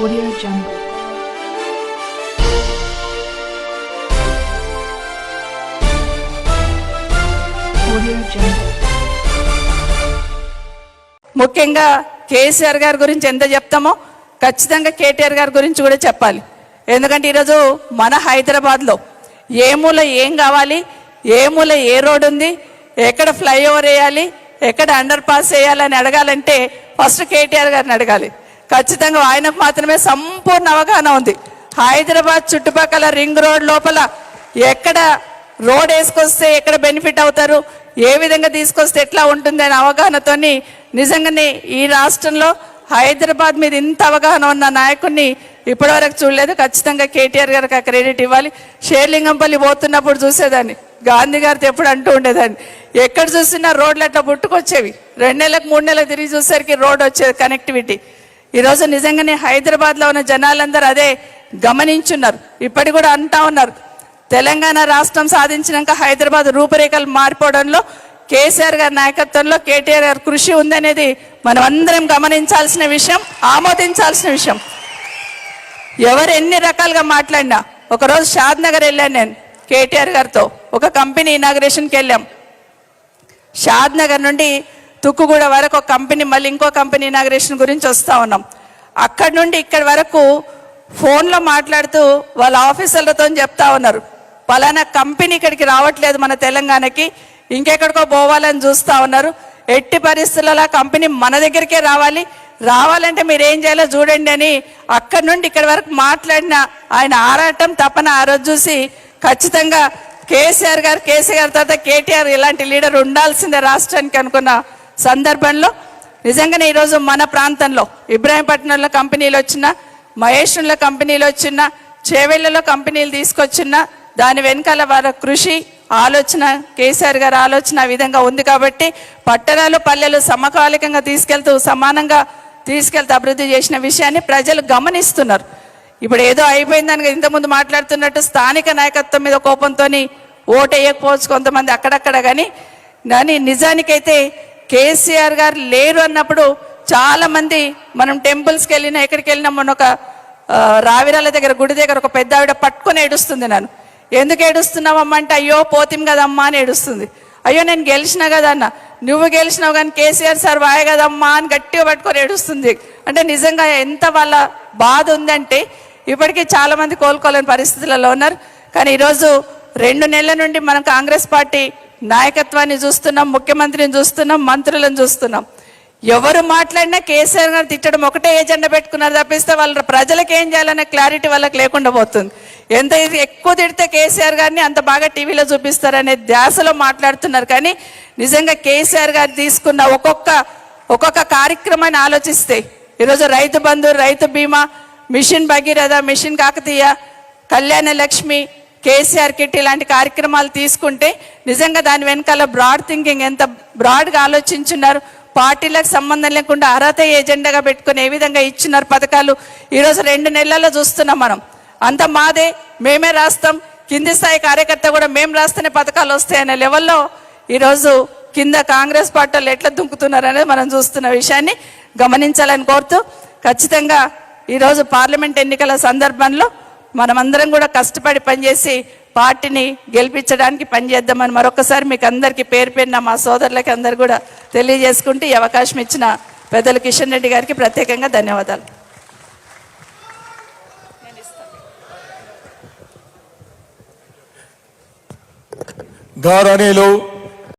Audio Jungle. Audio Jungle. ముఖ్యంగా కేసీఆర్ గారి గురించి ఎంత చెప్తామో ఖచ్చితంగా కేటీఆర్ గారి గురించి కూడా చెప్పాలి ఎందుకంటే ఈరోజు మన హైదరాబాద్లో ఏ మూల ఏం కావాలి ఏ మూల ఏ రోడ్ ఉంది ఎక్కడ ఫ్లైఓవర్ వేయాలి ఎక్కడ అండర్ పాస్ వేయాలని అడగాలంటే ఫస్ట్ కేటీఆర్ గారిని అడగాలి ఖచ్చితంగా ఆయనకు మాత్రమే సంపూర్ణ అవగాహన ఉంది. హైదరాబాద్ చుట్టుపక్కల రింగ్ రోడ్ లోపల ఎక్కడ రోడ్ వేసుకొస్తే ఎక్కడ బెనిఫిట్ అవుతారు ఏ విధంగా తీసుకొస్తే ఎట్లా ఉంటుంది అనే అవగాహనతోని నిజంగానే ఈ రాష్ట్రంలో హైదరాబాద్ మీద ఇంత అవగాహన ఉన్న నాయకుడిని ఇప్పటివరకు చూడలేదు. ఖచ్చితంగా కేటీఆర్ గారికి ఆ క్రెడిట్ ఇవ్వాలి. షేర్లింగంపల్లి పోతున్నప్పుడు చూసేదాన్ని. గాంధీ గారితో ఎప్పుడు అంటూ ఉండేదాన్ని. ఎక్కడ చూసినా రోడ్లు అట్లా పుట్టుకొచ్చేవి. రెండు నెలలకు మూడు నెలలకు తిరిగి చూసేసరికి రోడ్ వచ్చేది కనెక్టివిటీ ఈరోజు నిజంగానే హైదరాబాద్లో ఉన్న జనాలందరూ అదే గమనించున్నారు. ఇప్పటి కూడా అంటా ఉన్నారు. తెలంగాణ రాష్ట్రం సాధించినాక హైదరాబాద్ రూపురేఖలు మారిపోవడంలో కేసీఆర్ గారి నాయకత్వంలో కేటీఆర్ గారి కృషి ఉందనేది మనం అందరం గమనించాల్సిన విషయం ఆమోదించాల్సిన విషయం. ఎవరు ఎన్ని రకాలుగా మాట్లాడినా ఒకరోజు షాద్ నగర్ వెళ్ళాను నేను కేటీఆర్ గారితో. ఒక కంపెనీ ఇనాగ్రేషన్కి వెళ్ళాం. షాద్ నగర్ నుండి తుక్కుగూడ వరకు ఒక కంపెనీ మళ్ళీ ఇంకో కంపెనీ ఇనాగ్రేషన్ గురించి వస్తూ ఉన్నాం. అక్కడి నుండి ఇక్కడి వరకు ఫోన్లో మాట్లాడుతూ వాళ్ళ ఆఫీసర్లతో చెప్తా ఉన్నారు. పలానా కంపెనీ ఇక్కడికి రావట్లేదు మన తెలంగాణకి ఇంకెక్కడికో పోవాలని చూస్తూ ఉన్నారు. ఎట్టి పరిస్థితులలో ఆ కంపెనీ మన దగ్గరికే రావాలి. రావాలంటే మీరు ఏం చేయాలో చూడండి అని అక్కడి నుండి ఇక్కడి వరకు మాట్లాడిన ఆయన ఆరాటం తపన ఆ రోజు చూసి ఖచ్చితంగా కేసీఆర్ గారు కేసీఆర్ తర్వాత కేటీఆర్ ఇలాంటి లీడర్ ఉండాల్సిందే రాష్ట్రానికి అనుకున్న సందర్భంలో నిజంగానే ఈరోజు మన ప్రాంతంలో ఇబ్రాహీంపట్నంలో కంపెనీలు వచ్చిన మహేశ్వరంలో కంపెనీలు వచ్చిన చేవెళ్ళలో కంపెనీలు తీసుకొచ్చిన దాని వెనకాల వారి కృషి ఆలోచన కేసీఆర్ గారి ఆలోచన ఆ విధంగా ఉంది కాబట్టి పట్టణాలు పల్లెలు సమకాలికంగా తీసుకెళ్తూ సమానంగా తీసుకెళ్తూ అభివృద్ధి చేసిన విషయాన్ని ప్రజలు గమనిస్తున్నారు. ఇప్పుడు ఏదో అయిపోయిందని ఇంతకుముందు మాట్లాడుతున్నట్టు స్థానిక నాయకత్వం మీద కోపంతో ఓటు వేయకపోవచ్చు కొంతమంది అక్కడక్కడ కానీ కానీ నిజానికైతే కేసీఆర్ గారు లేరు అన్నప్పుడు చాలామంది మనం టెంపుల్స్కి వెళ్ళినా ఎక్కడికి వెళ్ళినా మొన్న ఒక రావిరాల దగ్గర గుడి దగ్గర ఒక పెద్ద ఆవిడ పట్టుకొని ఏడుస్తుంది నన్ను. ఎందుకు ఏడుస్తున్నావమ్మా? అంటే అయ్యో పోతిం కదమ్మా అని ఏడుస్తుంది. అయ్యో నేను గెలిచినా కదా అన్న. నువ్వు గెలిచినావు కానీ కేసీఆర్ సార్ వాయ కదమ్మా అని గట్టిగా పట్టుకొని ఏడుస్తుంది. అంటే నిజంగా ఎంత వాళ్ళ బాధ ఉందంటే ఇప్పటికీ చాలామంది కోలుకోలేని పరిస్థితులలో ఉన్నారు. కానీ ఈరోజు రెండు నెలల నుండి మనం కాంగ్రెస్ పార్టీ నాయకత్వాన్ని చూస్తున్నాం ముఖ్యమంత్రిని చూస్తున్నాం మంత్రులను చూస్తున్నాం. ఎవరు మాట్లాడినా కేసీఆర్ గారు తిట్టడం ఒకటే ఏజెండా పెట్టుకున్నారు తప్పిస్తే వాళ్ళ ప్రజలకు ఏం చేయాలనే క్లారిటీ వాళ్ళకి లేకుండా పోతుంది. ఎంత ఇది ఎక్కువ తిడితే కేసీఆర్ గారిని అంత బాగా టీవీలో చూపిస్తారనే ధ్యాసలో మాట్లాడుతున్నారు. కానీ నిజంగా కేసీఆర్ గారు తీసుకున్న ఒక్కొక్క ఒక్కొక్క కార్యక్రమాన్ని ఆలోచిస్తే ఈరోజు రైతు బంధు రైతు బీమా machine Bhagiratha machine Kakatiya Kalyana Lakshmi KCR kit ఇలాంటి కార్యక్రమాలు తీసుకుంటే నిజంగా దాని వెనకాల బ్రాడ్ థింకింగ్ ఎంత బ్రాడ్గా ఆలోచించున్నారు పార్టీలకు సంబంధం లేకుండా అర్హత ఎజెండాగా పెట్టుకుని ఏ విధంగా ఇచ్చినారు పథకాలు ఈరోజు రెండు నెలల్లో చూస్తున్నాం మనం. అంత మాదే మేమే రాస్తాం కింది స్థాయి కార్యకర్త కూడా మేము రాస్తేనే పథకాలు వస్తాయనే లెవెల్లో ఈరోజు కింద కాంగ్రెస్ పార్టీలు ఎట్లా దుంకుతున్నారు అనేది మనం చూస్తున్న విషయాన్ని గమనించాలని కోరుతూ ఖచ్చితంగా ఈరోజు పార్లమెంట్ ఎన్నికల సందర్భంలో మనమందరం కూడా కష్టపడి పనిచేసి పార్టీని గెలిపించడానికి పనిచేద్దామని మరొకసారి మీకు అందరికీ పేరు పేరున మా సోదరులకి అందరు కూడా తెలియజేసుకుంటూ ఈ అవకాశం ఇచ్చిన పెద్దలు కిషన్ రెడ్డి గారికి ప్రత్యేకంగా ధన్యవాదాలు. గౌరవనీయులు